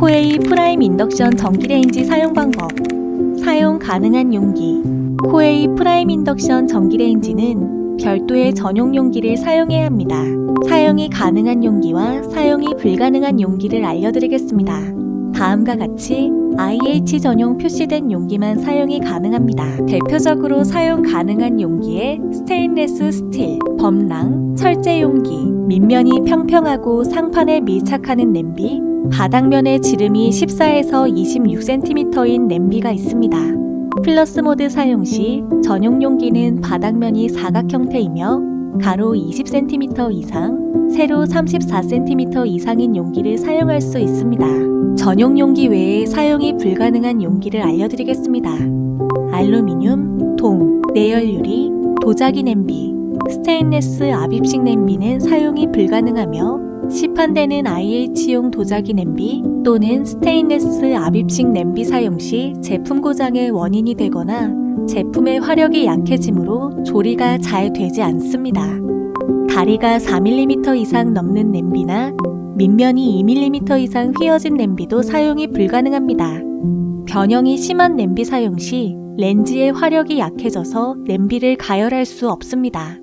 코에이 프라임 인덕션 전기레인지 사용 방법 사용 가능한 용기 코에이 프라임 인덕션 전기레인지는 별도의 전용 용기를 사용해야 합니다. 사용이 가능한 용기와 사용이 불가능한 용기를 알려드리겠습니다. 다음과 같이 IH 전용 표시된 용기만 사용이 가능합니다. 대표적으로 사용 가능한 용기에 스테인레스 스틸, 범랑, 철제 용기, 밑면이 평평하고 상판에 밀착하는 냄비, 바닥면의 지름이 14에서 26cm인 냄비가 있습니다. 플러스 모드 사용 시 전용 용기는 바닥면이 사각 형태이며 가로 20cm 이상, 세로 34cm 이상인 용기를 사용할 수 있습니다. 전용 용기 외에 사용이 불가능한 용기를 알려드리겠습니다. 알루미늄, 동, 내열유리, 도자기 냄비, 스테인레스 압입식 냄비는 사용이 불가능하며 시판되는 IH용 도자기 냄비 또는 스테인레스 압입식 냄비 사용 시 제품 고장의 원인이 되거나 제품의 화력이 약해지므로 조리가 잘 되지 않습니다. 다리가 4mm 이상 넘는 냄비나 밑면이 2mm 이상 휘어진 냄비도 사용이 불가능합니다. 변형이 심한 냄비 사용 시 렌즈의 화력이 약해져서 냄비를 가열할 수 없습니다.